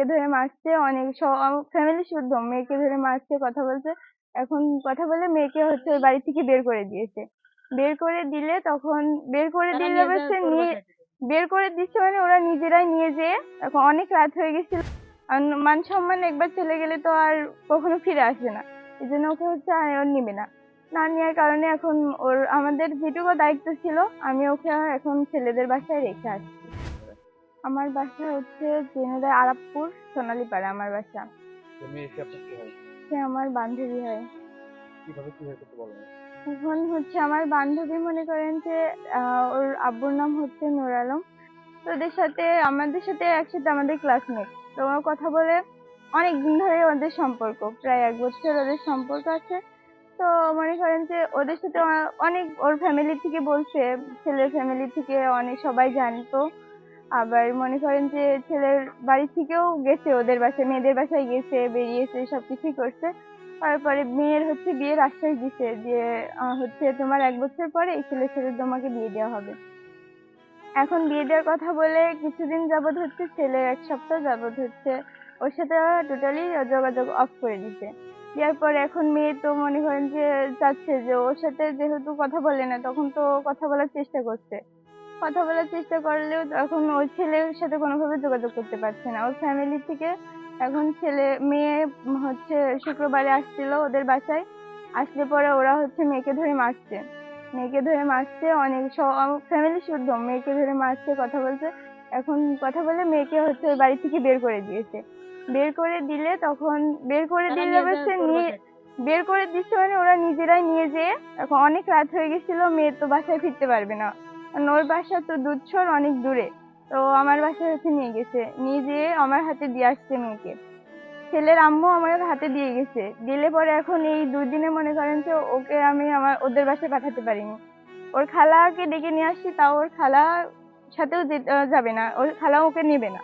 মেয়েকে ধরে মারছে অনেক ফ্যামিলি শুদ্ধ। মেয়েকে ধরে মারছে কথা বলছে। এখন কথা বলে মেয়েকে হচ্ছে ওই বাড়ি থেকে বের করে দিয়েছে। বের করে দিলে তখন বের করে দিলে থেকে। বের করে দিচ্ছে মানে ওরা নিজেরাই নিয়ে যেয়ে এখন অনেক রাত হয়ে গেছিল। মান সম্মান একবার চলে গেলে তো আর কখনো ফিরে আসবে না। এই জন্য ওকে হচ্ছে ও নিবে না। না নেওয়ার কারণে এখন ওর আমাদের যেটুকু দায়িত্ব ছিল আমি ওকে এখন ছেলেদের বাসায় রেখে আসছি। আমার বাসা হচ্ছে জেনেদা আরাপপুর সোনালীপাড়া আমার বাসা। তো মেয়ে এসে আপনার কি হয়? সে আমার বান্ধবী হয়। কীভাবে কি হয়েছে বলবেন এখন হচ্ছে আমার বান্ধবী মনে করেন যে ওর আব্বুর নাম হচ্ছে নূর আলম। তো ওদের সাথে আমাদের সাথে একসাথে আমাদের ক্লাসমেট তো ওর কথা বলে অনেক দিন ধরে ওদের সম্পর্ক প্রায় এক বছর ওদের সম্পর্ক আছে। তো মনে করেন যে ওদের সাথে অনেক ওর ফ্যামিলি থেকে বলছে ছেলের ফ্যামিলি থেকে অনেক সবাই জানতো। আবার মনে করেন যে ছেলের বাড়ি থেকেও গেছে, ওদের বাসায়, মেয়েদের বাসায় গেছে, বেরিয়েছে, সবকিছুই করছে। তারপরে মেয়ের হচ্ছে বিয়ের আশ্বাস দিছে যে হচ্ছে তোমার এক বছর পরে এই ছেলের সাথে তোমাকে বিয়ে দেওয়া হবে। এখন বিয়ে দেওয়ার কথা বলে কিছুদিন যাবৎ হচ্ছে ছেলের এক সপ্তাহ যাবৎ হচ্ছে, ওর সাথে টোটালি যোগাযোগ অফ করে দিছে। দেওয়ার পরে এখন মেয়ে তো মনে করেন যে, চাচ্ছে যে ওর সাথে যেহেতু কথা বলে না, তখন তো কথা বলার চেষ্টা করছে। কথা বলার চেষ্টা করলেও এখন ওই ছেলের সাথে কোনোভাবে যোগাযোগ করতে পারছে না। ওর ফ্যামিলি থেকে এখন ছেলে মেয়ে হচ্ছে শুক্রবারে আসছিল ওদের বাসায়। আসলে পরে ওরা হচ্ছে মেয়েকে ধরে মারছে। মেয়েকে ধরে মারছে অনেক ফ্যামিলি শুদ্ধ মেয়েকে ধরে মারছে কথা বলছে। এখন কথা বলে মেয়েকে হচ্ছে ওই বাড়ি থেকে বের করে দিয়েছে। বের করে দিলে তখন বের করে দিলে তোর নিয়ে বের করে দিচ্ছে মানে ওরা নিজেরাই নিয়ে যেয়ে এখন অনেক রাত হয়ে গেছিল মেয়ে তো বাসায় ফিরতে পারবে না। ওর বাসা তো দুধছর অনেক দূরে। তো আমার বাসায় হচ্ছে নিয়ে গেছে। নিয়ে যেয়ে আমার হাতে দিয়ে আসছে মেয়েকে। ছেলের আম্মু আমার হাতে দিয়ে গেছে। দিলে পরে এখন এই দুই দিনে মনে করেন যে ওকে আমি আমার, ওদের বাসায় পাঠাতে পারিনি। ওর খালাকে ডেকে নিয়ে আসছি, তাও ওর খালা সাথেও যাবে না। ওর খালা ওকে নেবে না।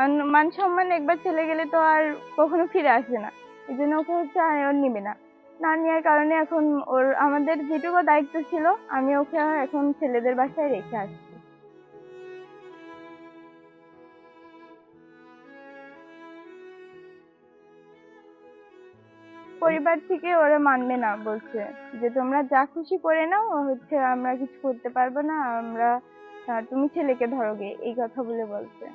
আর মান সম্মান একবার চলে গেলে তো আর কখনো ফিরে আসবে না। এই জন্য ওকে হচ্ছে আর নিবে না। না নেওয়ার কারণে এখন ওর, আমাদের যেটুকু দায়িত্ব ছিল, আমি ওকে এখন ছেলেদের বাসায় রেখে আসছি। পরিবার থেকে ওরা মানবে না, বলছে যে তোমরা যা খুশি করে নাও, হচ্ছে আমরা কিছু করতে পারব না, আমরা তুমি ছেলেকে ধরোগে এই কথা বলে বলছে।